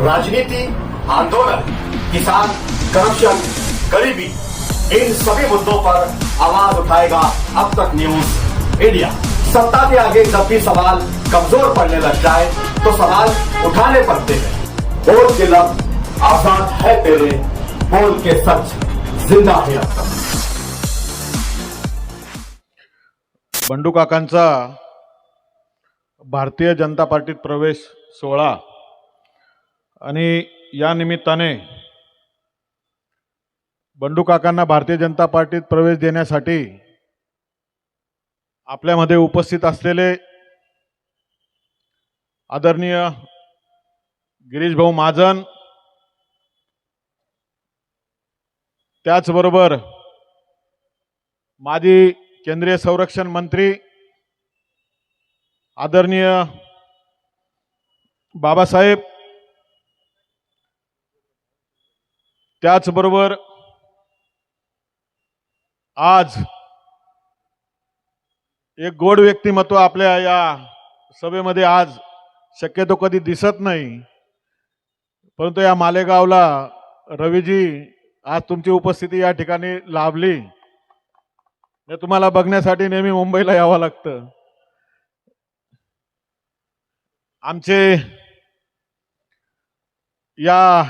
राजनीति आंदोलन किसान करप्शन गरीबी इन सभी मुद्दों पर आवाज उठाएगा अब तक न्यूज इंडिया। सत्ता के आगे जब भी सवाल कमजोर पड़ने लग जाए तो सवाल उठाने पड़ते हैं। बोल के लफ्ज आजाद है तेरे बोल के सच जिंदा है अब तक। बंडू काकांचा भारतीय जनता पार्टीत प्रवेश सोहळा. आणि या निमित्ताने बंडू काकांना भारतीय जनता पार्टीत प्रवेश देण्यासाठी आपल्यामध्ये उपस्थित असलेले आदरणीय गिरीश भाऊ महाजन त्याचबरोबर माजी केंद्रीय संरक्षण मंत्री आदरणीय बाबासाहेब त्याचबरोबर आज एक गोड व्यक्तिमत्व आपल्या या सभेमध्ये आज शक्यतो कधी दिसत नाही. परंतु या मालेगावला रवीजी आज तुमची उपस्थिती या ठिकाणी लाभली. हे तुम्हाला बघण्यासाठी नेहमी मुंबईला यावं लागतं. आमचे या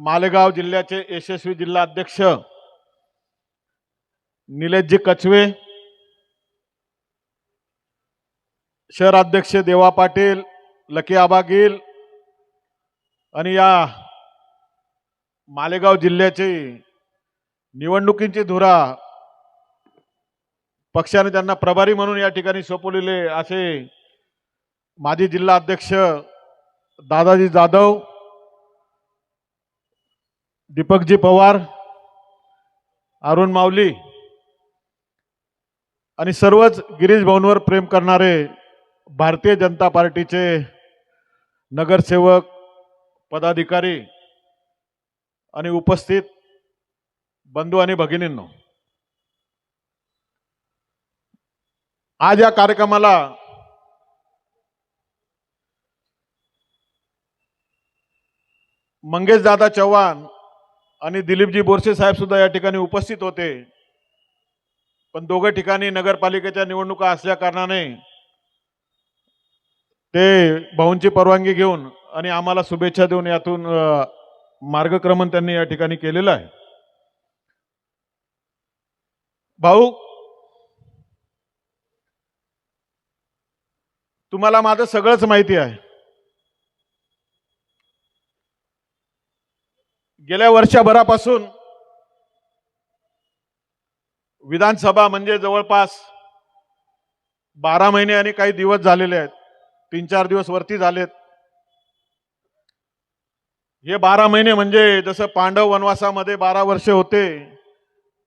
मालेगाव जिल्ह्याचे यशस्वी जिल्हा अध्यक्ष निलेशजी कचवे शहराध्यक्ष देवा पाटील लकी आबा गिल आणि या मालेगाव जिल्ह्याचे निवडणुकींची धुरा पक्षाने त्यांना प्रभारी म्हणून या ठिकाणी सोपवलेले असे माजी जिल्हा अध्यक्ष दादाजी जाधव दीपकजी पवार अरुण माऊली आणि सर्वच गिरीश भाऊंवर प्रेम करणारे भारतीय जनता पार्टीचे नगरसेवक पदाधिकारी आणि उपस्थित बंधू आणि भगिनींनो आज या कार्यक्रमाला मंगेश दादा चव्हाण आणि दिलीपजी बोरसे साहेब सुद्धा या ठिकाणी उपस्थित होते. पण दोघं ठिकाणी नगरपालिकेच्या निवडणुका असल्या कारणाने ते भाऊंची परवानगी घेऊन आणि आम्हाला शुभेच्छा देऊन यातून मार्गक्रमण त्यांनी या ठिकाणी केलेलं आहे. भाऊ तुम्हाला माझं सगळंच माहिती आहे. गेल्या वर्षभरापासून विधानसभा म्हणजे जवळपास बारा महिने आणि काही दिवस झालेले आहेत. तीन चार दिवस वरती झालेत. हे बारा महिने म्हणजे जसं पांडव वनवासामध्ये बारा वर्ष होते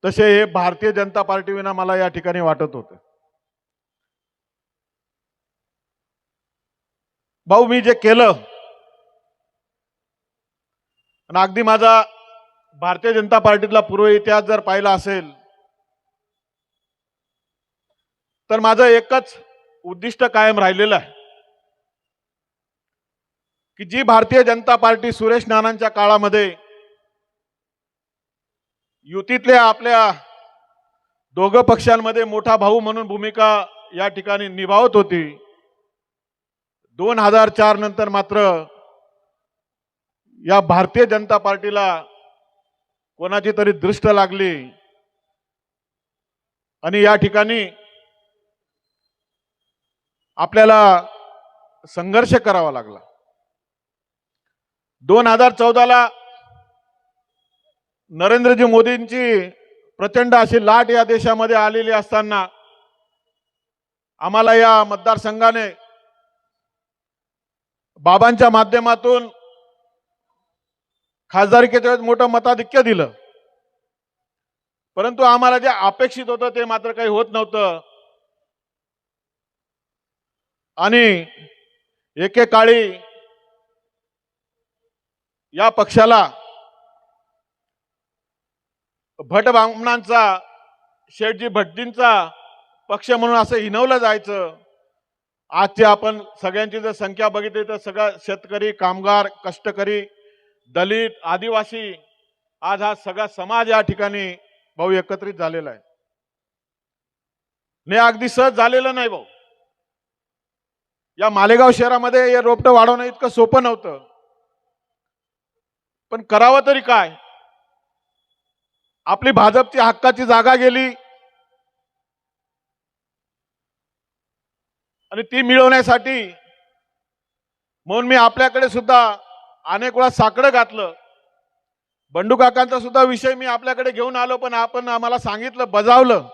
तसे हे भारतीय जनता पार्टी विना मला या ठिकाणी वाटत होते. भाऊ मी जे केलं आणि अगदी माझा भारतीय जनता पार्टीतला पूर्व इतिहास जर पाहिला असेल तर माझं एकच उद्दिष्ट कायम राहिलेलं आहे की जी भारतीय जनता पार्टी सुरेश नानांच्या काळामध्ये युतीतल्या आपल्या दोघं पक्षांमध्ये मोठा भाऊ म्हणून भूमिका या ठिकाणी निभावत होती दोन हजार चार नंतर मात्र या भारतीय जनता पार्टीला कोणाची तरी दृष्ट लागली आणि या ठिकाणी आपल्याला संघर्ष करावा लागला. दोन हजार चौदाला नरेंद्रजी मोदींची प्रचंड अशी लाट या देशामध्ये आलेली असताना आम्हाला या मतदारसंघाने बाबांच्या माध्यमातून खासदारकीच्या वेळेस मोठं मताधिक्य दिलं. परंतु आम्हाला जे अपेक्षित होतं ते मात्र काही होत नव्हतं. आणि एकेकाळी या पक्षाला भट ब्राह्मणांचा शेठजी भटजींचा पक्ष म्हणून असं हिनवलं जायचं. आजची आपण सगळ्यांची जर संख्या बघितली तर सगळा शेतकरी कामगार कष्टकरी दलित आदिवासी आज हा सगळा समाज या ठिकाणी भाऊ एकत्रित झालेला आहे. नाही अगदी सहज झालेलं नाही भाऊ. या मालेगाव शहरामध्ये हे रोपटं वाढवणं इतकं सोपं नव्हतं. पण करावं तरी काय? आपली भाजपची हक्काची जागा गेली. आणि ती मिळवण्यासाठी म्हणून मी आपल्याकडे सुद्धा अनेक वेळा साकडं घातलं. बंडू काकांचा सुद्धा विषय मी आपल्याकडे घेऊन आलो पण आपण आम्हाला सांगितलं बजावलं.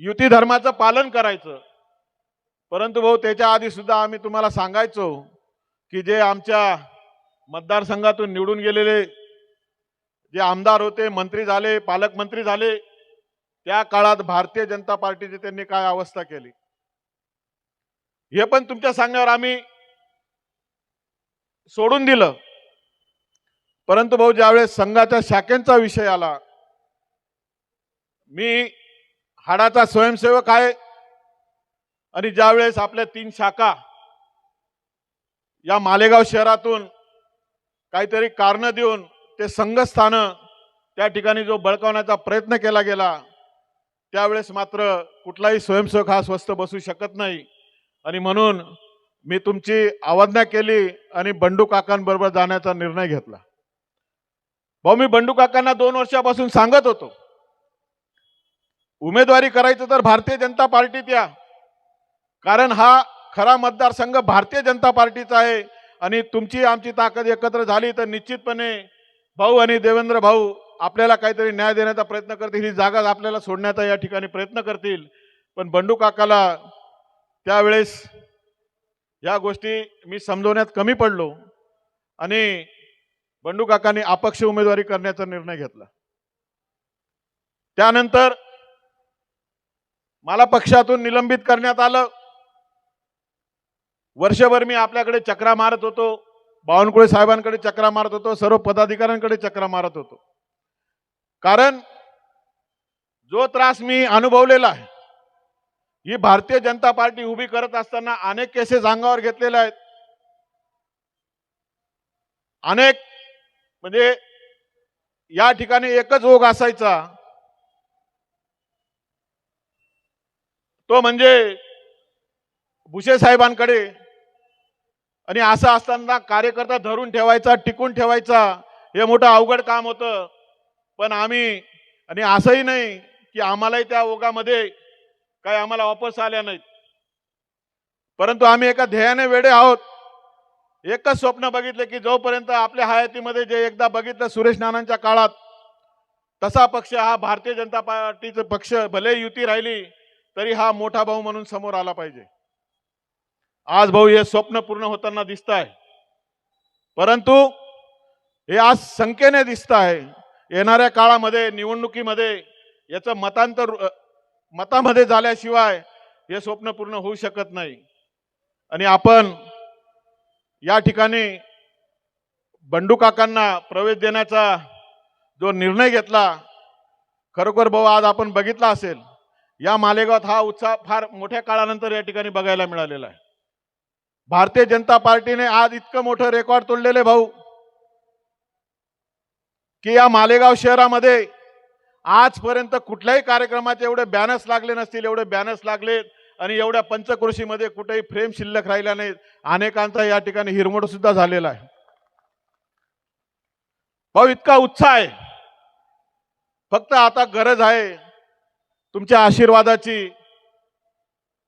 युती धर्माचं पालन करायचं. परंतु भाऊ त्याच्या आधी सुद्धा आम्ही तुम्हाला सांगायचो की जे आमच्या मतदारसंघातून निवडून गेलेले जे आमदार होते मंत्री झाले पालकमंत्री झाले त्या काळात भारतीय जनता पार्टीची त्यांनी काय अवस्था केली? हे पण तुमच्या सांगण्यावर आम्ही सोडून दिलं. परंतु भाऊ ज्यावेळेस संघाच्या शाखेंचा विषय आला मी हाडाचा स्वयंसेवक आहे आणि ज्यावेळेस आपल्या तीन शाखा या मालेगाव शहरातून काहीतरी कारणं देऊन ते संघस्थानं त्या ठिकाणी जो बळकावण्याचा प्रयत्न केला गेला त्यावेळेस मात्र कुठलाही स्वयंसेवक हा स्वस्थ बसू शकत नाही. आणि म्हणून मी तुमची आवाजना केली आणि बंडू काकांबरोबर जाण्याचा निर्णय घेतला. भाऊ मी बंडू काकांना दोन वर्षापासून सांगत होतो उमेदवारी करायचं तर भारतीय जनता पार्टीत या. कारण हा खरा मतदारसंघ भारतीय जनता पार्टीचा आहे आणि तुमची आमची ताकद एकत्र झाली तर निश्चितपणे भाऊ आणि देवेंद्र भाऊ आपल्याला काहीतरी न्याय देण्याचा प्रयत्न करतील ही जागा आपल्याला सोडण्याचा या ठिकाणी प्रयत्न करतील. पण बंडू काकाला त्यावेळेस या गोष्टी मी समजवण्यात कमी पडलो आणि बंडू काकांनी अपक्ष उमेदवारी करण्याचा निर्णय घेतला. त्यानंतर मला पक्षातून निलंबित करण्यात आलं. वर्षभर मी आपल्याकडे चक्रा मारत होतो. बावनकुळे साहेबांकडे चक्रा मारत होतो. सर्व पदाधिकाऱ्यांकडे चक्रा मारत होतो. कारण जो त्रास मी अनुभवलेला आहे ही भारतीय जनता पार्टी उभी करत असताना अनेक केसेस अंगावर घेतलेल्या आहेत. अनेक म्हणजे या ठिकाणी एकच ओघ असायचा. तो म्हणजे भुसे साहेबांकडे. आणि असं असताना कार्यकर्ता धरून ठेवायचा टिकून ठेवायचा हे मोठं अवघड काम होतं. पण आम्ही आणि असंही नाही की आम्हालाही त्या ओघामध्ये काही आम्हाला वापस आल्या नाहीत. परंतु आम्ही एका ध्येयाने वेडे आहोत. एकच स्वप्न बघितले की जोपर्यंत आपल्या हयातीमध्ये जे एकदा बघितलं सुरेश नानांच्या काळात तसा पक्ष हा भारतीय जनता पार्टीचा पक्ष भले युती राहिली तरी हा मोठा भाऊ म्हणून समोर आला पाहिजे. आज भाऊ हे स्वप्न पूर्ण होताना दिसत आहे परंतु हे आज संख्येने दिसत आहे येणाऱ्या काळामध्ये निवडणुकीमध्ये याचं मतांतर मतामध्ये झाल्याशिवाय हे स्वप्न पूर्ण होऊ शकत नाही. आणि आपण या ठिकाणी बंडू काकांना प्रवेश देण्याचा जो निर्णय घेतला खरोखर भाऊ आज आपण बघितला असेल या मालेगावात हा उत्साह फार मोठ्या काळानंतर या ठिकाणी बघायला मिळालेला आहे. भारतीय जनता पार्टीने आज इतकं मोठं रेकॉर्ड तोडलेले भाऊ की या मालेगाव शहरामध्ये आजपर्यंत कुठल्याही कार्यक्रमाचे एवढे बॅनर्स लागले नसतील एवढे बॅनर्स लागलेत आणि एवढ्या पंचकृषीमध्ये कुठेही फ्रेम शिल्लक राहिल्या नाहीत. अनेकांचा या ठिकाणी हिरमोड सुद्धा झालेला आहे. भाऊ इतका उत्साह आहे. फक्त आता गरज आहे तुमच्या आशीर्वादाची.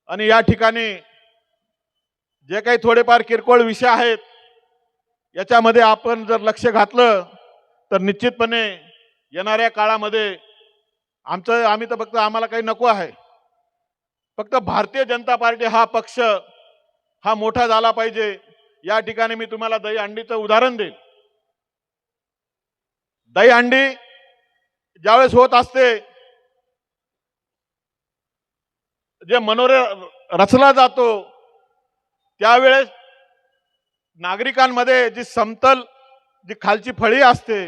आणि या ठिकाणी जे काही थोडेफार किरकोळ विषय आहेत याच्यामध्ये आपण जर लक्ष घातलं तर निश्चितपणे येणाऱ्या काळामध्ये आमचं आम्ही तर फक्त आम्हाला काही नको आहे. फक्त भारतीय जनता पार्टी हा पक्ष हा मोठा झाला पाहिजे. या ठिकाणी मी तुम्हाला दही अंडीचं उदाहरण देईल दही अंडी ज्यावेळेस होत असते जे मनोरे रचला जातो त्यावेळेस नागरिकांमध्ये जी समतल जी खालची फळी असते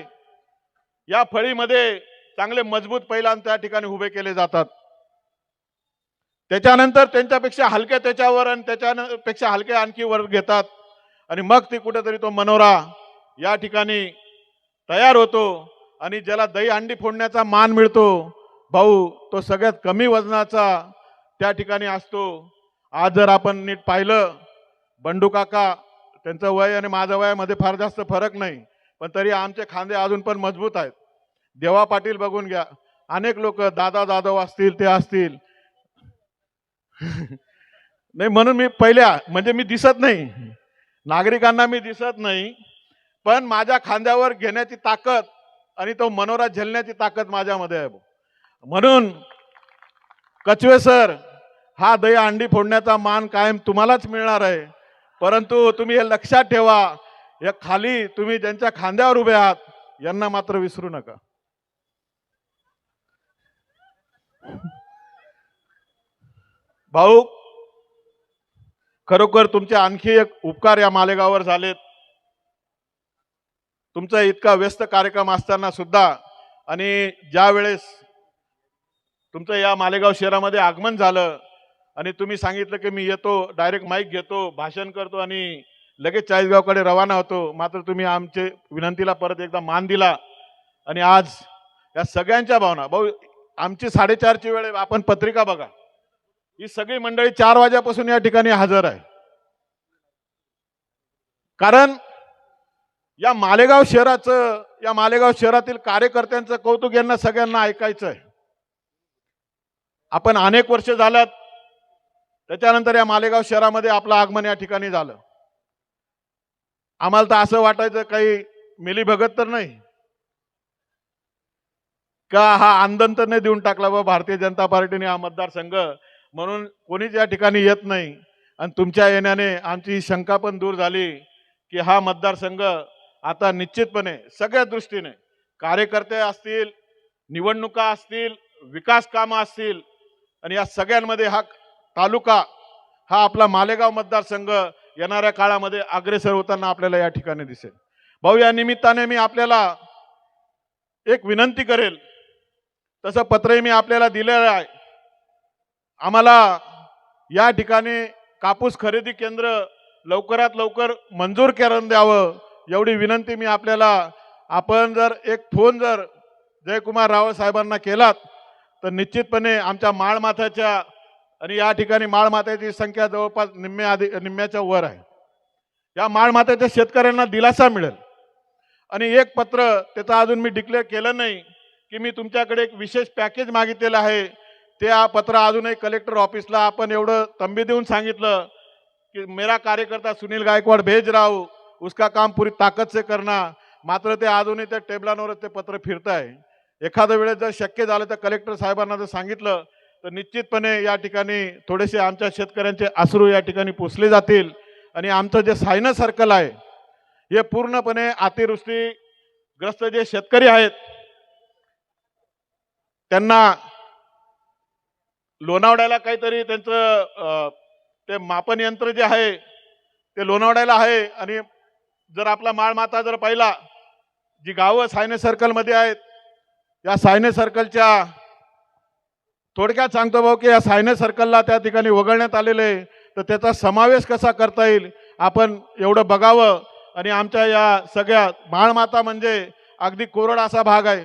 या फळीमध्ये चांगले मजबूत पैलान त्या ठिकाणी उभे केले जातात. त्याच्यानंतर त्यांच्यापेक्षा हलक्या त्याच्यावर आणि त्याच्यापेक्षा हलके आणखी वर घेतात. आणि मग ती कुठेतरी तो मनोरा या ठिकाणी तयार होतो आणि ज्याला दही अंडी फोडण्याचा मान मिळतो भाऊ तो सगळ्यात कमी वजनाचा त्या ठिकाणी असतो. आज जर आपण नीट पाहिलं बंडू काका त्यांचं वय आणि माझं वयामध्ये फार जास्त फरक नाही पण तरी आमचे खांदे अजून पण मजबूत आहेत. देवा पाटील बघून घ्या. अनेक लोक दादा जाधव असतील ते असतील. नाही म्हणून मी पहिल्या म्हणजे मी दिसत नाही. नागरिकांना मी दिसत नाही. पण माझ्या खांद्यावर घेण्याची ताकद आणि तो मनोरा झेलण्याची ताकद माझ्यामध्ये आहे म्हणून कचवे सर हा दही अंडी फोडण्याचा मान कायम तुम्हालाच मिळणार आहे. परंतु तुम्ही हे लक्षात ठेवा या खाली तुम्ही ज्यांच्या खांद्यावर उभे आहात यांना मात्र विसरू नका. भाऊ खरोखर तुमचे आणखी एक उपकार या मालेगाववर झालेत. तुमचा इतका व्यस्त कार्यक्रम असताना सुद्धा आणि ज्या वेळेस तुमचं या मालेगाव शहरामध्ये आगमन झालं आणि तुम्ही सांगितलं की मी येतो डायरेक्ट माईक घेतो भाषण करतो आणि लगेच चाळीसगावकडे रवाना होतो मात्र तुम्ही आमचे विनंतीला परत एकदा मान दिला. आणि आज या सगळ्यांच्या भावना भाऊ आमची साडेचारची वेळ आपण पत्रिका बघा. ही सगळी मंडळी चार वाजेपासून या ठिकाणी हजर आहे. कारण या मालेगाव शहराचं या मालेगाव शहरातील कार्यकर्त्यांचं कौतुक यांना सगळ्यांना ऐकायचं आहे. आपण अनेक वर्ष झाल्यात त्याच्यानंतर या मालेगाव शहरामध्ये आपलं आगमन या ठिकाणी झालं. आम्हाला तर असं वाटायचं काही मिली भगत तर नाही. का हा आंदन तर नाही देऊन टाकला बा भारतीय जनता पार्टीने हा मतदारसंघ? म्हणून कोणीच या ठिकाणी येत नाही. आणि तुमच्या येण्याने आमची ही शंका पण दूर झाली की हा मतदारसंघ आता निश्चितपणे सगळ्या दृष्टीने कार्यकर्ते असतील निवडणुका असतील विकास कामं असतील आणि या सगळ्यांमध्ये हा तालुका हा आपला मालेगाव मतदारसंघ येणाऱ्या काळामध्ये अग्रेसर होताना आपल्याला या ठिकाणी दिसेल. भाऊ या निमित्ताने मी आपल्याला एक विनंती करेल तसं पत्रही मी आपल्याला दिलेलं आहे. आम्हाला या ठिकाणी कापूस खरेदी केंद्र लवकरात लवकर मंजूर करून द्यावं एवढी विनंती मी आपल्याला. आपण जर एक फोन जर जयकुमार रावळ साहेबांना केलात तर निश्चितपणे आमच्या माळमाथ्याच्या आणि या ठिकाणी माळमाथ्याची संख्या जवळपास निम्म्या आधी निम्म्याच्या वर आहे. या माळमाथ्याच्या शेतकऱ्यांना दिलासा मिळेल. आणि एक पत्र त्याचं अजून मी डिक्लेअर केलं नाही. की मी तुमच्याकडे एक विशेष पॅकेज मागितलेलं आहे. ते हा पत्र अजूनही कलेक्टर ऑफिसला आपण एवढं तंबी देऊन सांगितलं की मेरा कार्यकर्ता सुनील गायकवाड भेज राहू उसका काम पुरी ताकद से करना. मात्र ते अजूनही त्या टेबलांवरच ते पत्र फिरत आहे एखाद्या वेळेस जर शक्य झालं तर कलेक्टर साहेबांना जर सांगितलं तर निश्चितपणे या ठिकाणी थोडेसे आमच्या शेतकऱ्यांचे अश्रू या ठिकाणी पुसले जातील. आणि आमचं जे सायनस सर्कल आहे हे पूर्णपणे अतिवृष्टीग्रस्त जे शेतकरी आहेत त्यांना लोणावड्याला काहीतरी त्यांचं ते मापन यंत्र जे आहे ते लोणावड्याला आहे. आणि जर आपला माळमाता जर पाहिला जी गावं सायने सर्कलमध्ये आहेत या सायने सर्कलच्या थोडक्यात सांगतो भाऊ की या सायने सर्कलला त्या ठिकाणी वगळण्यात आलेले आहे. तर त्याचा समावेश कसा करता येईल आपण एवढं बघावं. आणि आमच्या या सगळ्या माळमाता म्हणजे अगदी कोरड असा भाग आहे.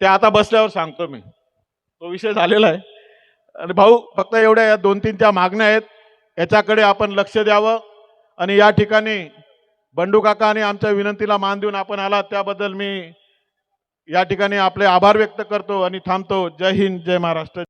ते आता बसल्यावर सांगतो मी. तो विषय झालेला आहे. आणि भाऊ फक्त एवढ्या या दोन तीन त्या मागण्या आहेत. याच्याकडे आपण लक्ष द्यावं. आणि या ठिकाणी बंडू काका आणि आमच्या विनंतीला मान देऊन आपण आलात. त्याबद्दल मी या ठिकाणी आपले आभार व्यक्त करतो आणि थांबतो. जय हिंद जय महाराष्ट्र.